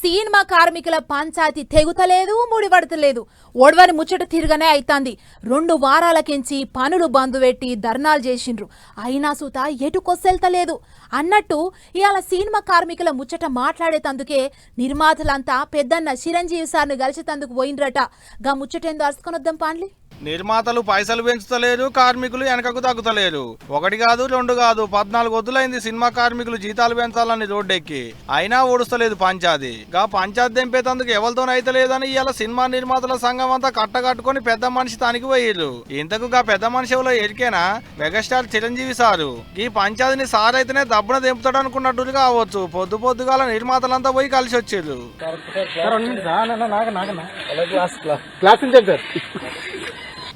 Cinema కార్మికుల పంచాయతీ తెగుతలేదు ముడిపడతలేదు. ఒడవని ముచ్చట తిరగనే అయితాంది. రెండు వారాలకించి పనులు బంధు పెట్టి ధర్నాలు చేసిండ్రు. అయినా సూత ఎటుకొస్సెళ్తలేదు అన్నట్టు ఇవాళ సినిమా కార్మికుల ముచ్చట మాట్లాడేతందుకే నిర్మాతలంతా పెద్దన్న చిరంజీవి సార్ను కలిసేతందుకు పోయిండ్రట. గా ముచ్చటేందో అరుచుకొనొద్దాం పాండ్లీ. నిర్మాతలు పైసలు పెంచుతలేరు కార్మికులు వెనకకు తగ్గుతలేరు. ఒకటి కాదు రెండు కాదు పద్నాలుగు వద్దులైంది సినిమా కార్మికులు జీతాలు పెంచాలని రోడ్డెక్కి. అయినా ఓడుస్తలేదు పంచాది గా పంచాయతీ దింపేతందుకు ఎవరితోనైతే లేదని ఇవాళ సినిమా నిర్మాతల సంఘం అంతా కట్టకట్టుకొని పెద్ద మనిషి తానికి పోయిర్రు. ఇంతకు గా పెద్ద మనిషి ఎవరో ఎరికేనా? Megastar Chiranjeevi sir. ఈ పంచాయతీని సార్ అయితేనే దబ్బున దింపుతాడు అనుకున్నట్టుగా కావచ్చు. పొద్దు పొద్దుగాల నిర్మాతలంతా పోయి కలిసి సార్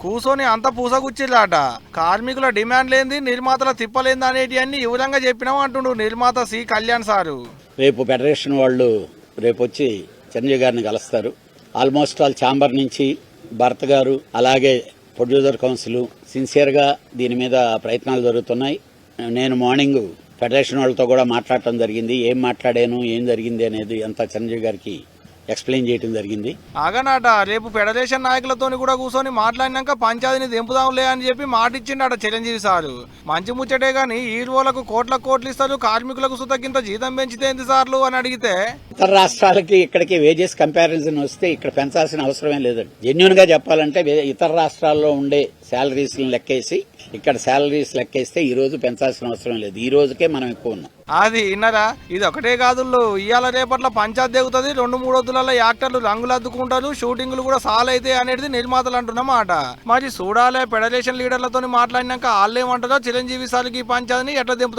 కూసోని అంత పూసగుచ్చిర్రాట. కార్మికుల డిమాండ్ లేని నిర్మాతల తిప్పలేంది అనేటి అన్ని వివరంగా చెప్పినాం అంటుండు నిర్మాత సి. కళ్యాణ్ సారు. రేపు ఫెడరేషన్ వాళ్ళు రేపు వచ్చి చిరంజీవి గారిని కలుస్తారు. ఆల్మోస్ట్ ఆల్ ఛాంబర్ నుంచి భరత్ గారు అలాగే ప్రొడ్యూసర్ కౌన్సిల్ సిన్సియర్గా దీని మీద ప్రయత్నాలు జరుగుతున్నాయి. నేను మార్నింగ్ ఫెడరేషన్ వాళ్ళతో కూడా మాట్లాడటం జరిగింది. ఏం మాట్లాడాను ఏం జరిగింది అనేది అంతా చిరంజీవి గారికి ఎక్స్ప్లెయిన్ చేయడం జరిగింది. ఆగనాట రేపు ఫెడరేషన్ నాయకులతోని కూడా కూర్చొని మాట్లాడినాక పంచాయతీని దింపుదాంలే అని చెప్పి మాట ఇచ్చిండట చిరంజీవి సారు. మంచి ముచ్చటే గాని హీరోలకు కోట్ల కోట్లు ఇస్తారు కార్మికులకు సుతకింత జీతం పెంచితేంది సార్లు అని అడిగితే? ఇతర రాష్ట్రాలకి ఇక్కడికి వేజెస్ కంపారిజన్ వస్తే ఇక్కడ పెంచాల్సిన అవసరమే లేదండి జెన్యున్గా చెప్పాలంటే ఇతర రాష్ట్రాల్లో ఉండే శాలరీస్ లెక్కేసి ఇక్కడ శాలరీస్ లెక్కేస్తే ఈ రోజు పెంచాల్సిన అవసరం లేదు. ఈ రోజుకే మనం ఎక్కువ ఉన్నాం. అది విన్నరా ఇది ఒకటే కాదు ఇవాళ రేపట్ల పంచాయతీ దిగుతుంది రెండు మూడు వద్దులలో యాక్టర్లు రంగులు అద్దుకుంటారు. షూటింగ్లు కూడా సాల్ అయితే అనేది నిర్మాతలు అంటున్నమాట మరి చూడాలే ఫెడరేషన్ లీడర్లతో మాట్లాడినాక వాళ్ళేమంటారో చిరంజీవి సార్కి ఈ పంచాయతీని ఎట్లా దింపుతారు?